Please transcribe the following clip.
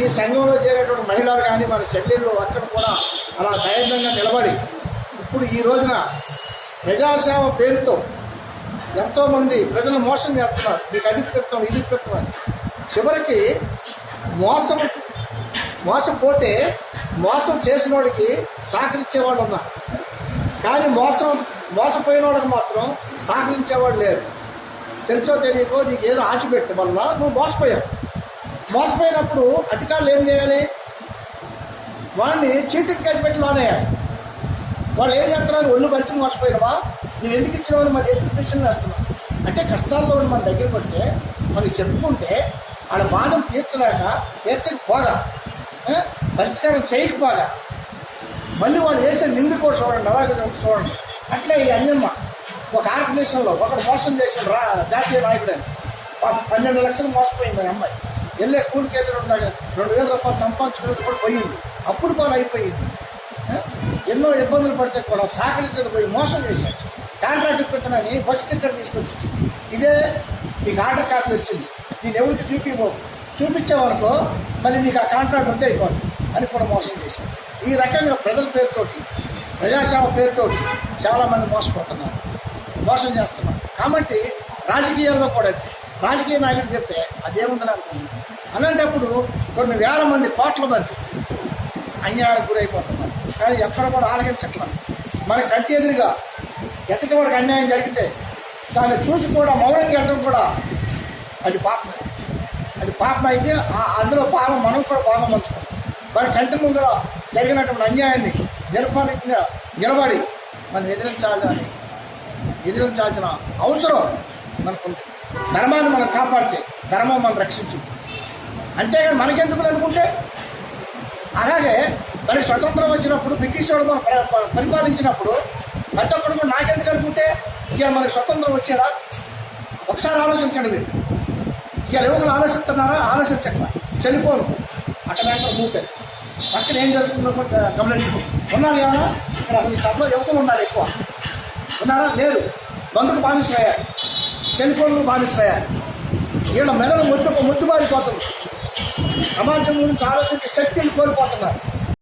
ఈ శనివంలో చేరేటోడు మహిళలు కానీ మన చెల్లెళ్ళు అక్కడ కూడా అలా ధైర్యంగా నిలబడి ఇప్పుడు ఈ రోజున ప్రజాసేవ పేరుతో ఎంతోమంది ప్రజలు మోసం చేస్తున్నారు. మీకు అది పెడతాం ఇది పెడతాం చివరికి మోసం మోసపోతే మోసం చేసిన వాడికి సహకరించేవాళ్ళు ఉన్నారు. కానీ మోసం మోసపోయిన వాళ్ళకి మాత్రం సహకరించేవాడు లేరు. తెలుసో తెలియకో నీకు ఏదో ఆశ పెట్టడం వల్ల నువ్వు మోసపోయావు. మోసపోయినప్పుడు అధికారులు ఏం చేయాలి? వాడిని చీటింగ్ కేసు పెట్టి లోనేయాలి వాళ్ళు ఏం చేస్తున్నారు? ఒళ్ళు పరిచి మోసపోయినవా? నువ్వు ఎందుకు ఇచ్చినావని మరి ఎందుకు డిసిషన్ వేస్తున్నావు అంటే కష్టాల్లో ఉన్న మన దగ్గరికి వస్తే మనకి చెప్పుకుంటే వాళ్ళ బాధను తీర్చలేక తీర్చకపోగా పరిష్కారం చేయకపోగా మళ్ళీ వాళ్ళు వేసే నింది కూడా చూడండి అలాగే చూడండి. అట్లే ఈ అన్యమ్మ ఒక ఆర్గనైజేషన్లో ఒకడు మోసం చేసిన రా జాతీయ నాయకుడు పన్నెండు లక్షలు మోసపోయింది అమ్మాయి. వెళ్ళే కూలికి వెళ్ళి రెండు రెండు వేల రూపాయలు సంపాదించుకునేది కూడా పోయింది. అప్పుడు పాలు అయిపోయింది. ఎన్నో ఇబ్బందులు పడితే కూడా సహకరించడం పోయి మోసం చేశాడు కాంట్రాక్ట్ ఇప్పించనని బస్ టికెట్ తీసుకొచ్చి ఇదే మీకు ఆర్డర్ కాపీ వచ్చింది. నేను ఎవరికి చూపిమో చూపించామనుకో మళ్ళీ నీకు ఆ కాంట్రాక్ట్ ఉంటే అయిపోతుంది అని కూడా మోసం చేశాడు ఈ రకంగా ప్రజల పేరుతోటి ప్రజాసేవ పేరుతోటి చాలామంది మోసపోతున్నారు. మోసం చేస్తున్నారు. కాబట్టి రాజకీయాల్లో కూడా రాజకీయ నాయకుడు చెప్తే అదేముందని అనుకుంటున్నాను అలాంటప్పుడు కొన్ని వేల మంది కోట్ల మంది అన్యాయాలకు గురైపోతున్నారు. కానీ ఎక్కడ కూడా ఆలకించట్లేదు. మరి కంటి ఎదురుగా ఎక్కడి వాడికి అన్యాయం జరిగితే దాన్ని చూసి కూడా మౌనం వెళ్ళడం కూడా అది పాపం అది పాపం అయితే అందులో పాపం మనం కూడా పాపం పంచుకోం మరి కంటి ముందర జరిగినటువంటి అన్యాయాన్ని నిర్మాణంగా నిలబడి మనం ఎదిరించాలని ఎదిరించాల్సిన అవసరం మనకుంది ధర్మాన్ని మనం కాపాడితే ధర్మం మనం రక్షించు. అంతేగాని మనకెందుకు అనుకుంటే? అలాగే మనకి స్వతంత్రం వచ్చినప్పుడు బ్రిటిష్ వాడు మనం పరిపాలించినప్పుడు ప్రతి ఒక్కరు కూడా నాకెందుకు అనుకుంటే? ఇక మనకి స్వతంత్రం వచ్చేదా ఒకసారి ఆలోచించండి మీరు. ఇక యువకులు ఆలోచిస్తున్నారా? ఆలోచించట్లా. చనిపోను అక్కడ దాంట్లో మూతారు పక్కన ఏం జరుగుతుందో కూడా గమనించుకో ఉన్నారు ఏమన్నా? ఇక్కడ అసలు సభలో యువకులు ఉన్నారు ఎక్కువ. ఉన్నారా? లేరు. బంధుకు బానిసలయ్యారు. చెల్లిపోను బానిసలయ్యారు వీళ్ళ మెదడు ముద్దు ముద్దు మారిపోతుంది సమాజం గురించి ఆలోచించే శక్తిని కోల్పోతున్నారు.